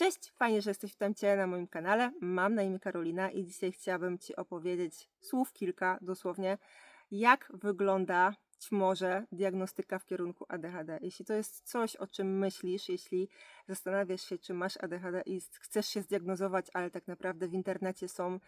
Cześć, fajnie, że jesteś w temcie na moim kanale. Mam na imię Karolina i dzisiaj chciałabym Ci opowiedzieć słów kilka dosłownie, jak wygląda może diagnostyka w kierunku ADHD. Jeśli to jest coś, o czym myślisz, jeśli zastanawiasz się, czy masz ADHD i chcesz się zdiagnozować, ale tak naprawdę w internecie są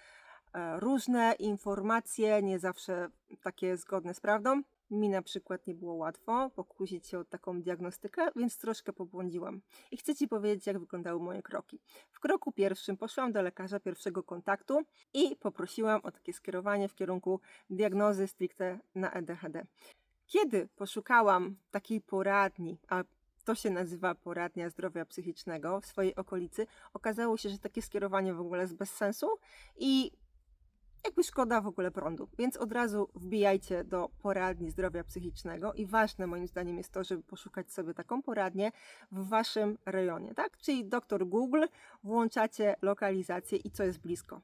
e, różne informacje, nie zawsze takie zgodne z prawdą. Mi na przykład nie było łatwo pokusić się o taką diagnostykę, więc troszkę pobłądziłam. I chcę Ci powiedzieć, jak wyglądały moje kroki. W kroku pierwszym poszłam do lekarza pierwszego kontaktu i poprosiłam o takie skierowanie w kierunku diagnozy stricte na ADHD. Kiedy poszukałam takiej poradni, a to się nazywa poradnia zdrowia psychicznego w swojej okolicy, okazało się, że takie skierowanie w ogóle jest bez sensu i jakby szkoda w ogóle prądu. Więc od razu wbijajcie do poradni zdrowia psychicznego i ważne moim zdaniem jest to, żeby poszukać sobie taką poradnię w waszym rejonie, tak? Czyli doktor Google, włączacie lokalizację i co jest blisko.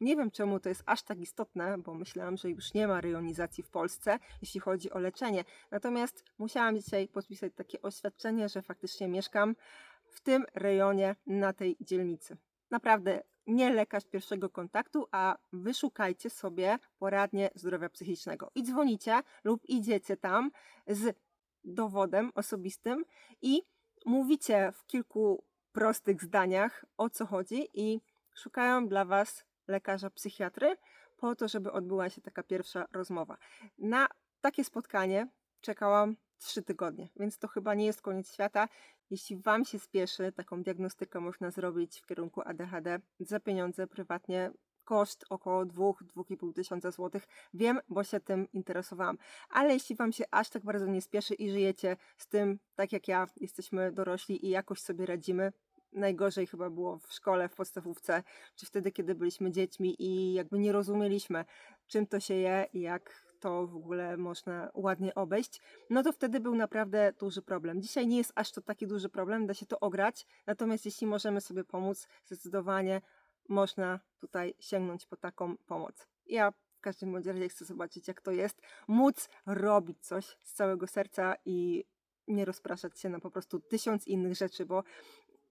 Nie wiem czemu to jest aż tak istotne, bo myślałam, że już nie ma rejonizacji w Polsce, jeśli chodzi o leczenie. Natomiast musiałam dzisiaj podpisać takie oświadczenie, że faktycznie mieszkam w tym rejonie na tej dzielnicy. Naprawdę nie lekarz pierwszego kontaktu, a wyszukajcie sobie poradnię zdrowia psychicznego i dzwonicie lub idziecie tam z dowodem osobistym i mówicie w kilku prostych zdaniach o co chodzi i szukają dla Was lekarza psychiatry po to, żeby odbyła się taka pierwsza rozmowa. Na takie spotkanie czekałam trzy tygodnie, więc to chyba nie jest koniec świata. Jeśli Wam się spieszy, taką diagnostykę można zrobić w kierunku ADHD za pieniądze prywatnie. Koszt około 2-2,5 tysiąca złotych. Wiem, bo się tym interesowałam. Ale jeśli Wam się aż tak bardzo nie spieszy i żyjecie z tym, tak jak ja, jesteśmy dorośli i jakoś sobie radzimy, najgorzej chyba było w szkole, w podstawówce, czy wtedy, kiedy byliśmy dziećmi i jakby nie rozumieliśmy, czym to się je i jak to w ogóle można ładnie obejść, no to wtedy był naprawdę duży problem. Dzisiaj nie jest aż to taki duży problem, da się to ograć, natomiast jeśli możemy sobie pomóc, zdecydowanie można tutaj sięgnąć po taką pomoc. Ja w każdym razie chcę zobaczyć, jak to jest, móc robić coś z całego serca i nie rozpraszać się na po prostu tysiąc innych rzeczy, bo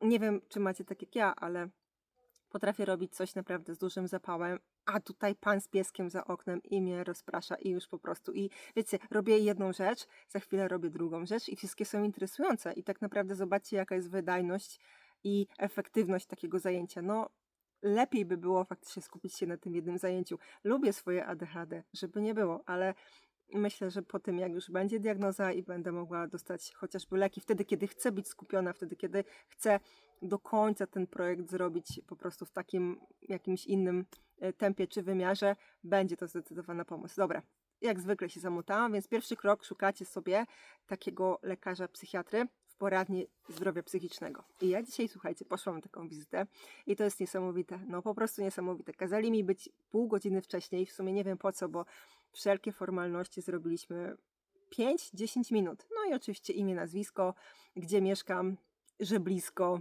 nie wiem, czy macie tak jak ja, ale potrafię robić coś naprawdę z dużym zapałem, a tutaj pan z pieskiem za oknem i mnie rozprasza i już po prostu. I wiecie, robię jedną rzecz, za chwilę robię drugą rzecz i wszystkie są interesujące. I tak naprawdę zobaczcie, jaka jest wydajność i efektywność takiego zajęcia. No, lepiej by było faktycznie skupić się na tym jednym zajęciu. Lubię swoje ADHD, żeby nie było, ale myślę, że po tym, jak już będzie diagnoza i będę mogła dostać chociażby leki, wtedy, kiedy chcę być skupiona, wtedy, kiedy chcę do końca ten projekt zrobić po prostu w takim jakimś innym e, tempie czy wymiarze, będzie to zdecydowana pomoc. Dobra, jak zwykle się zamutałam, więc pierwszy krok szukacie sobie takiego lekarza psychiatry w poradni zdrowia psychicznego. I ja dzisiaj, słuchajcie, poszłam na taką wizytę i to jest niesamowite, no po prostu niesamowite. Kazali mi być pół godziny wcześniej, w sumie nie wiem po co, bo wszelkie formalności zrobiliśmy 5-10 minut. No i oczywiście imię, nazwisko, gdzie mieszkam, że blisko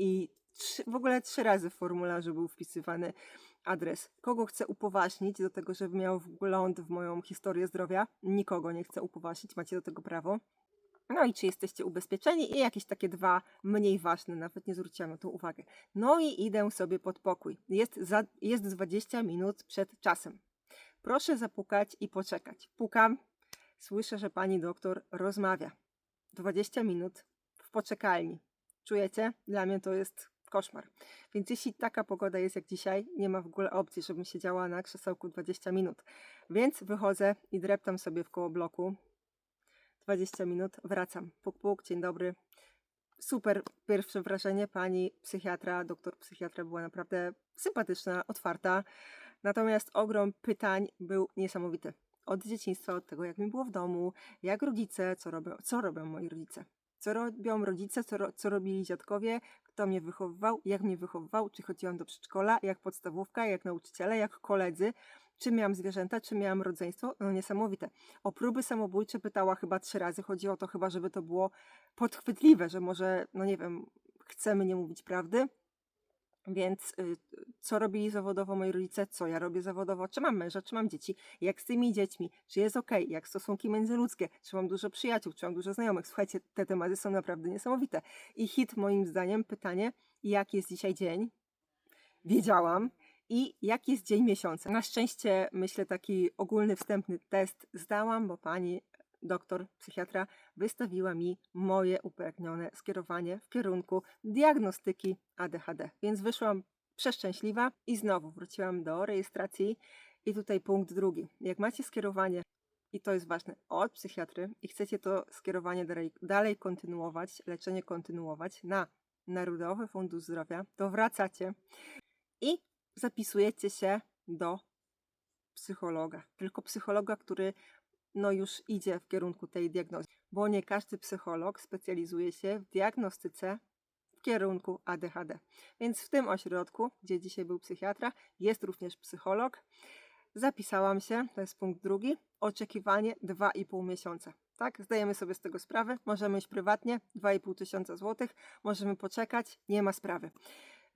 i trzy, w ogóle trzy razy w formularzu był wpisywany adres. Kogo chcę upoważnić do tego, żeby miał wgląd w moją historię zdrowia? Nikogo nie chcę upoważnić, macie do tego prawo. No i czy jesteście ubezpieczeni? I jakieś takie dwa mniej ważne, nawet nie zwróciłam na to uwagę. No i idę sobie pod pokój. Jest, za, jest 20 minut przed czasem. Proszę zapukać i poczekać. Pukam, słyszę, że pani doktor rozmawia. 20 minut w poczekalni. Czujecie? Dla mnie to jest koszmar. Więc jeśli taka pogoda jest jak dzisiaj, nie ma w ogóle opcji, żebym siedziała na krzesełku 20 minut. Więc wychodzę i dreptam sobie w koło bloku. 20 minut, wracam. Puk, puk, dzień dobry. Super pierwsze wrażenie. Pani psychiatra, doktor psychiatra była naprawdę sympatyczna, otwarta. Natomiast ogrom pytań był niesamowity. Od dzieciństwa, od tego, jak mi było w domu, jak rodzice, co robią, co robią moi rodzice. Co robią rodzice, co, ro, co robili dziadkowie, kto mnie wychowywał, jak mnie wychowywał, czy chodziłam do przedszkola, jak podstawówka, jak nauczyciele, jak koledzy, czy miałam zwierzęta, czy miałam rodzeństwo. No niesamowite. O próby samobójcze pytała chyba trzy razy. Chodzi o to chyba, żeby to było podchwytliwe, że może, no nie wiem, chcemy nie mówić prawdy, Więc y, co robili zawodowo moi rodzice, co ja robię zawodowo, czy mam męża, czy mam dzieci, jak z tymi dziećmi, czy jest ok, jak stosunki międzyludzkie, czy mam dużo przyjaciół, czy mam dużo znajomych. Słuchajcie, te tematy są naprawdę niesamowite. I hit moim zdaniem, pytanie, jak jest dzisiaj dzień? Wiedziałam. I jaki jest dzień miesiąca? Na szczęście, myślę, taki ogólny, wstępny test zdałam, bo pani doktor, psychiatra wystawiła mi moje upragnione skierowanie w kierunku diagnostyki ADHD. Więc wyszłam przeszczęśliwa i znowu wróciłam do rejestracji. I tutaj punkt drugi. Jak macie skierowanie, i to jest ważne, od psychiatry i chcecie to skierowanie dalej, dalej kontynuować, leczenie kontynuować na Narodowy Fundusz Zdrowia, to wracacie i zapisujecie się do psychologa. Tylko psychologa, który no już idzie w kierunku tej diagnozy, bo nie każdy psycholog specjalizuje się w diagnostyce w kierunku ADHD. Więc w tym ośrodku, gdzie dzisiaj był psychiatra, jest również psycholog. Zapisałam się, to jest punkt drugi. Oczekiwanie 2,5 miesiąca. Tak, zdajemy sobie z tego sprawę. Możemy iść prywatnie, 2,5 tysiąca złotych. Możemy poczekać, nie ma sprawy.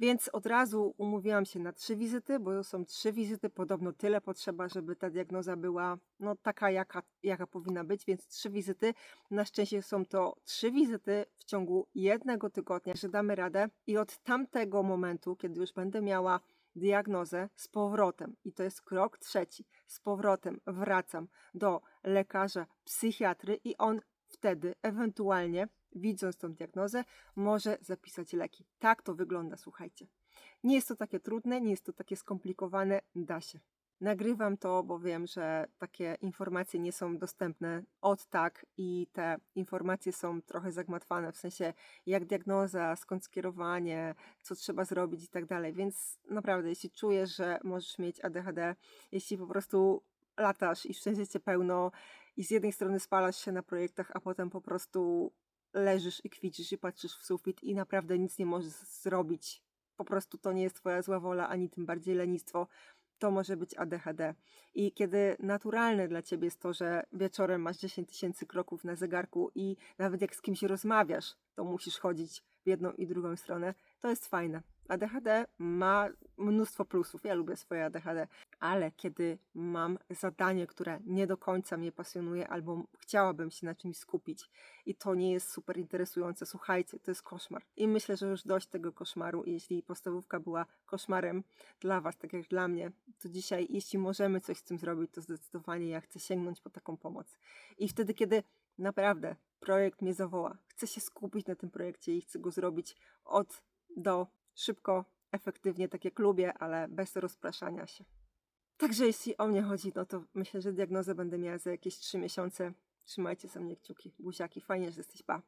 Więc od razu umówiłam się na trzy wizyty, bo są trzy wizyty, podobno tyle potrzeba, żeby ta diagnoza była no, taka, jaka, jaka powinna być, więc trzy wizyty. Na szczęście są to trzy wizyty w ciągu jednego tygodnia, że damy radę i od tamtego momentu, kiedy już będę miała diagnozę z powrotem, i to jest krok trzeci, z powrotem wracam do lekarza psychiatry i on wtedy ewentualnie widząc tą diagnozę, może zapisać leki. Tak to wygląda, słuchajcie. Nie jest to takie trudne, nie jest to takie skomplikowane, da się. Nagrywam to, bo wiem, że takie informacje nie są dostępne od tak i te informacje są trochę zagmatwane, w sensie jak diagnoza, skąd skierowanie, co trzeba zrobić i tak dalej. Więc naprawdę, jeśli czujesz, że możesz mieć ADHD, jeśli po prostu latasz i wszędzie cię pełno i z jednej strony spalasz się na projektach, a potem po prostu leżysz i kwiczysz i patrzysz w sufit i naprawdę nic nie możesz zrobić. Po prostu to nie jest twoja zła wola, ani tym bardziej lenistwo. To może być ADHD. I kiedy naturalne dla ciebie jest to, że wieczorem masz 10 tysięcy kroków na zegarku i nawet jak z kimś rozmawiasz, to musisz chodzić w jedną i drugą stronę, to jest fajne. ADHD ma mnóstwo plusów. Ja lubię swoje ADHD, ale kiedy mam zadanie, które nie do końca mnie pasjonuje, albo chciałabym się na czymś skupić i to nie jest super interesujące, słuchajcie, to jest koszmar. I myślę, że już dość tego koszmaru. Jeśli podstawówka była koszmarem dla Was, tak jak dla mnie, to dzisiaj, jeśli możemy coś z tym zrobić, to zdecydowanie ja chcę sięgnąć po taką pomoc. I wtedy, kiedy naprawdę projekt mnie zawoła, chcę się skupić na tym projekcie i chcę go zrobić od do szybko, efektywnie, tak jak lubię, ale bez rozpraszania się. Także jeśli o mnie chodzi, no to myślę, że diagnozę będę miała za jakieś 3 miesiące. Trzymajcie sobie mnie kciuki, buziaki, fajnie, że jesteś pa.